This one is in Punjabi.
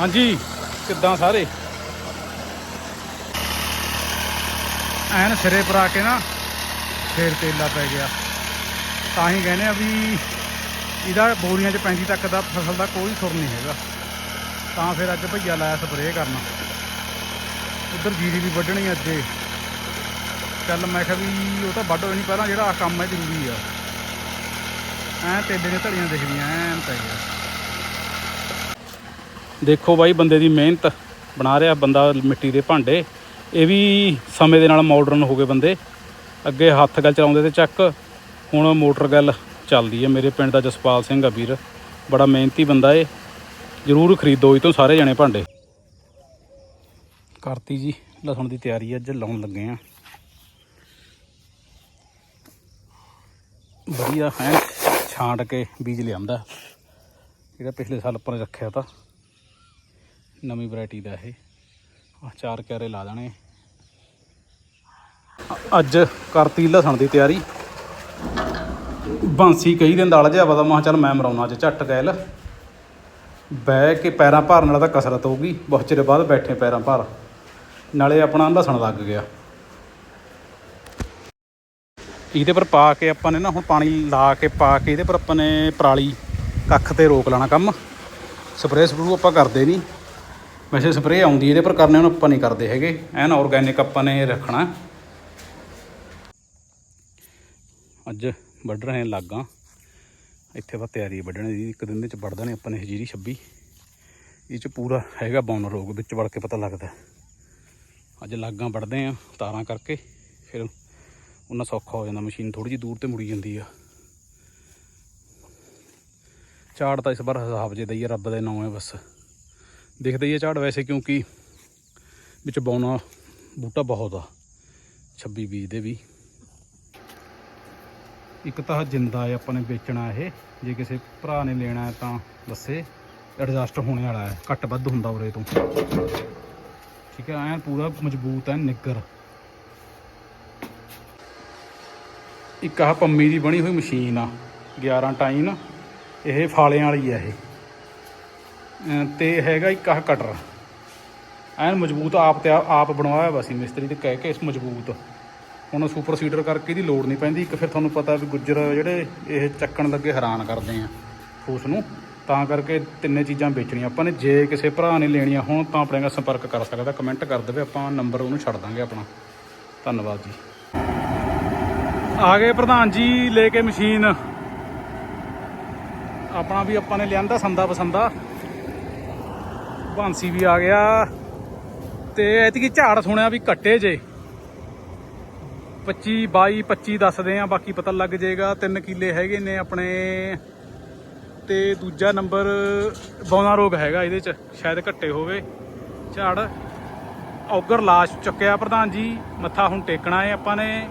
ਹਾਂਜੀ, ਕਿੱਦਾਂ ਸਾਰੇ? ਐਨ ਸਿਰੇ ਪਰ ਆ ਕੇ ਨਾ ਫੇਰ ਤੇਲਾ ਪੈ ਗਿਆ। ਤਾਂ ਹੀ ਕਹਿੰਦੇ ਆ ਵੀ ਇਹਦਾ ਬੋਰੀਆਂ 'ਚ ਪੈਂਦੀ ਤੱਕ ਦਾ ਫਸਲ ਦਾ ਕੋਈ ਸੁਰ ਨਹੀਂ ਹੈਗਾ। ਤਾਂ ਫਿਰ ਅੱਜ ਭਈਆ ਲਾਇਆ ਸਪਰੇਅ ਕਰਨਾ। ਉਧਰ ਜੀਰੀ ਵੀ ਵੱਢਣੀ ਅੱਜੇ ਚੱਲ ਮੈਂ ਕਿਹਾ ਵੀ ਉਹ ਤਾਂ ਵੱਢ ਹੋਈ ਨਹੀਂ ਪਹਿਲਾਂ ਜਿਹੜਾ ਆਹ ਕੰਮ ਹੈ ਜ਼ਰੂਰੀ ਆ। ਐ ਤੇਲੇ ਦੀਆਂ ਧੜੀਆਂ ਦਿਖਦੀਆਂ, ਐਨ ਪੈ ਗਿਆ। ਦੇਖੋ ਬਾਈ, ਬੰਦੇ ਦੀ ਮਿਹਨਤ ਬਣਾ ਰਿਹਾ ਬੰਦਾ ਮਿੱਟੀ ਦੇ ਭਾਂਡੇ। ਇਹ ਵੀ ਸਮੇਂ ਦੇ ਨਾਲ ਮਾਡਰਨ ਹੋ ਗਏ ਬੰਦੇ। ਅੱਗੇ ਹੱਥ ਗੱਲ ਚਲਾਉਂਦੇ ਤੇ ਚੱਕ, ਹੁਣ ਮੋਟਰ ਗੱਲ ਚੱਲਦੀ ਹੈ। ਮੇਰੇ ਪਿੰਡ ਦਾ ਜਸਪਾਲ ਸਿੰਘ ਆ ਵੀਰ, ਬੜਾ ਮਿਹਨਤੀ ਬੰਦਾ ਏ। ਜ਼ਰੂਰ ਖਰੀਦੋ ਇਹ ਤੋਂ ਸਾਰੇ ਜਣੇ ਭਾਂਡੇ। ਕਰਤੀ ਜੀ, ਲਸਣ ਦੀ ਤਿਆਰੀ ਅੱਜ ਲਾਉਣ ਲੱਗੇ ਆ। ਵਧੀਆ ਹੈ, ਛਾਂਟ ਕੇ ਬੀਜ ਲਿਆਂਦਾ। ਜਿਹੜਾ ਪਿਛਲੇ ਸਾਲ ਆਪਾਂ ਰੱਖਿਆ ਤਾਂ। ਨਵੀਂ ਵੈਰਾਈਟੀ ਦਾ ਇਹ। ਆਹ ਚਾਰ ਕਿਆਰੇ ਲਾ ਦੇਣੇ। ਅੱਜ ਕਰਤੀ ਲਸਣ ਦੀ ਤਿਆਰੀ। ਬਾਂਸੀ ਕਈ ਦਿਨ ਦਾਲ ਜਿਹਾ ਪਤਾ ਮੈਂ ਕਿਹਾ ਚੱਲ ਮੈਂ ਮਰਾਉਣਾ ਅੱਜ ਝੱਟ ਗੈਲ ਬਹਿ ਕੇ ਪੈਰਾਂ ਭਾਰਨ ਨਾਲ ਤਾਂ ਕਸਰਤ ਹੋਊਗੀ, ਬਹੁਤ ਚਿਰ ਬਾਅਦ ਬੈਠੇ ਪੈਰਾਂ ਭਾਰ। ਨਾਲੇ ਆਪਣਾ ਲਸਣ ਲੱਗ ਗਿਆ। ਇਹਦੇ ਪਰ ਪਾ ਕੇ ਆਪਾਂ ਨੇ ਨਾ ਹੁਣ ਪਾਣੀ ਲਾ ਕੇ ਪਾ ਕੇ ਇਹਦੇ ਪਰ ਆਪਾਂ ਨੇ ਪਰਾਲੀ ਕੱਖ ਤੇ ਰੋਕ ਲੈਣਾ ਕੰਮ। ਸਪਰੇਅ ਸਪਰੂ ਆਪਾਂ ਕਰਦੇ ਨਹੀਂ। ਵੈਸੇ ਸਪਰੇਅ ਆਉਂਦੀ ਇਹਦੇ ਪਰ ਕਰਨੇ ਉਹਨੂੰ ਆਪਾਂ ਨਹੀਂ ਕਰਦੇ ਹੈਗੇ। ਐਨ ਆਰਗੈਨਿਕ ਆਪਾਂ ਨੇ ਰੱਖਣਾ। ਅੱਜ ਵੱਢ ਰਹੇ ਹਾਂ ਲਾਗਾਂ। ਇੱਥੇ ਵਾ ਤਿਆਰੀ ਹੈ ਵੱਢਣੇ ਦੀ, ਇੱਕ ਦਿਨ ਦੇ ਚ ਵੱਢ ਦੇਣੇ ਆਪਾਂ ਨੇ ਹਜੀਰੀ 26 ਇਹ ਚ ਪੂਰਾ ਹੈਗਾ ਬੌਨ ਰੋਗ, ਵਿੱਚ ਵੜ ਕੇ ਪਤਾ ਲੱਗਦਾ। ਅੱਜ ਲਾਗਾਂ ਵੱਢਦੇ ਆ ਤਾਰਾਂ ਕਰਕੇ, ਫਿਰ ਉਹਨਾਂ ਸੌਖਾ ਹੋ ਜਾਂਦਾ, ਮਸ਼ੀਨ ਥੋੜੀ ਜਿਹੀ ਦੂਰ ਤੇ ਮੁੜੀ ਜਾਂਦੀ ਆ। ਝਾੜ ਤਾਂ ਇਸ ਵਾਰ ਹਿਸਾਬ ਜੇ ਦਈਏ, ਰੱਬ ਦੇ ਨਾਮ ਹੈ ਬਸ। ਦਿਖਦਾ ਹੀ ਹੈ ਝਾੜ ਵੈਸੇ ਕਿਉਂਕਿ ਵਿੱਚ ਬੌਨਾ ਬੂਟਾ ਬਹੁਤ ਆ 26 ਬੀਜ ਦੇ ਵੀ। ਇੱਕ ਤਾਂ ਜਿੰਦਾ ਹੈ ਆਪਾਂ ਨੇ ਵੇਚਣਾ ਇਹ, ਜੇ ਕਿਸੇ ਭਰਾ ਨੇ ਲੈਣਾ ਹੈ ਤਾਂ ਦੱਸੇ ਐਡਜਸਟ ਹੋਣੇ ਵਾਲਾ ਹੈ, ਘੱਟ ਵੱਧ ਹੁੰਦਾ ਉਰੇ ਤੋਂ। ਠੀਕ ਹੈ, ਐਨ ਪੂਰਾ ਮਜ਼ਬੂਤ ਹੈ, ਨਿੱਗਰ। ਇੱਕ ਆਹ ਪੰਮੀ ਦੀ ਬਣੀ ਹੋਈ ਮਸ਼ੀਨ ਆ 11 ਟਾਈਨ, ਇਹ ਫਾਲਿਆਂ ਵਾਲੀ ਆ ਇਹ। ਤੇ ਹੈਗਾ ਇੱਕ ਆਹ ਕਟਰ ਐਨ ਮਜ਼ਬੂਤ ਆਪ ਤੇ ਆਪ ਬਣਵਾਇਆ ਵਾ ਸੀ ਮਿਸਤਰੀ ਤੇ ਕਹਿ ਕੇ ਇਸ ਮਜ਼ਬੂਤ। ਹੁਣ ਸੁਪਰ ਸੀਡਰ ਕਰਕੇ ਇਹਦੀ ਲੋੜ ਨਹੀਂ ਪੈਂਦੀ। ਇੱਕ ਫਿਰ ਤੁਹਾਨੂੰ ਪਤਾ ਵੀ ਗੁੱਜਰ ਜਿਹੜੇ ਇਹ ਚੱਕਣ ਲੱਗੇ ਹੈਰਾਨ ਕਰਦੇ ਆ ਫੂਸ ਨੂੰ। ਤਾਂ ਕਰਕੇ ਤਿੰਨੇ ਚੀਜ਼ਾਂ ਵੇਚਣੀਆਂ। ਆਪਾਂ ਨੇ ਜੇ ਕਿਸੇ ਭਰਾ ਨੇ ਲੈਣੀਆਂ ਹੋਣ ਤਾਂ ਆਪਣੇ ਨਾਲ ਸੰਪਰਕ ਕਰ ਸਕਦਾ। ਕਮੈਂਟ ਕਰ ਦੇਵੇ, ਆਪਾਂ ਨੰਬਰ ਉਹਨੂੰ ਛੱਡ ਦਾਂਗੇ ਆਪਣਾ। ਧੰਨਵਾਦ ਜੀ। ਆ ਗਏ ਪ੍ਰਧਾਨ ਜੀ ਲੈ ਕੇ ਮਸ਼ੀਨ। ਆਪਣਾ ਵੀ ਆਪਾਂ ਨੇ ਲਿਆਂਦਾ ਸੰਦਾ ਪਸੰਦਾ। ਬਾਂਸੀ ਵੀ ਆ ਗਿਆ। ਤੇ ਐਤਕੀ ਝਾੜ ਸੁਣਿਆ ਵੀ ਕੱਟੇ ਜੇ। 25 22 25 ਦੱਸਦੇ ਆ, ਬਾਕੀ ਪਤਾ ਲੱਗ ਜਾਏਗਾ ਤਿੰਨ ਕਿੱਲੇ ਹੈਗੇ ਨੇ ਆਪਣੇ। ਤੇ ਦੂਜਾ ਨੰਬਰ ਬੌਨਾ ਰੋਗ ਹੈਗਾ ਇਹਦੇ ਚ, ਸ਼ਾਇਦ ਘੱਟੇ ਹੋਵੇ। ਝਾੜ ਔਗਰ ਲਾਸ਼ ਚੁੱਕਿਆ ਪ੍ਰਧਾਨ ਜੀ, ਮੱਥਾ ਹੁਣ ਟੇਕਣਾ ਹੈ ਆਪਾਂ ਨੇ।